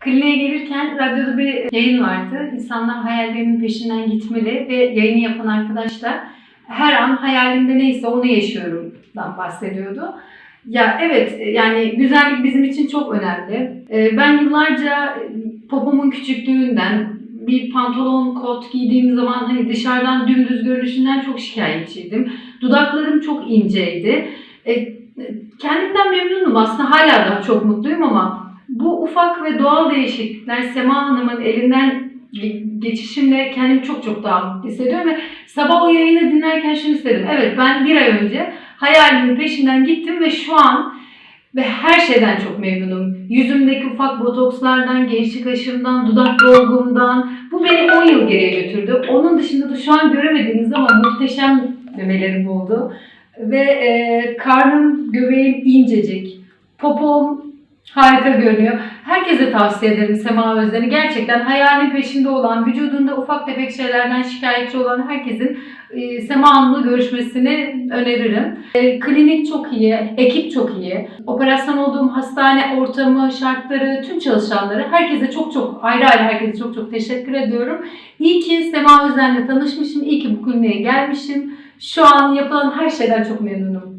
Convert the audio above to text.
Kliniğe gelirken radyoda bir yayın vardı. İnsanlar hayallerinin peşinden gitmeli ve yayını yapan arkadaşlar her an hayalimde neyse onu yaşıyorumdan bahsediyordu. Ya evet yani güzellik bizim için çok önemli. Ee, Ben yıllarca popomun küçüklüğünden bir pantolon, kot giydiğim zaman hani dışarıdan dümdüz görünüşünden çok şikayetçiydim. Dudaklarım çok inceydi. E, Kendimden memnunum aslında hala da çok mutluyum ama bu ufak ve doğal değişiklikler Sema Hanım'ın elinden ge- geçişimle kendimi çok çok daha mutlu hissediyorum ve sabah o yayını dinlerken şunu istedim. Evet ben bir ay önce hayalimin peşinden gittim ve şu an ve her şeyden çok memnunum. Yüzümdeki ufak botokslardan, gençlik aşımdan, dudak dolgumdan. Bu beni 10 yıl geriye götürdü. Onun dışında da şu an göremediğiniz ama muhteşem memelerim oldu. Ve e, karnım, göbeğim incecik. Popom harika görünüyor. Herkese tavsiye ederim Sema Özden'i. Gerçekten hayalin peşinde olan, vücudunda ufak tefek şeylerden şikayetçi olan herkesin e, Sema Hanım'la görüşmesini öneririm. E, klinik çok iyi, ekip çok iyi. Operasyon olduğum hastane ortamı, şartları, tüm çalışanları herkese çok çok ayrı ayrı herkese çok çok teşekkür ediyorum. İyi ki Sema Özden'le tanışmışım, iyi ki bu kliniğe gelmişim. Şu an yapılan her şeyden çok memnunum.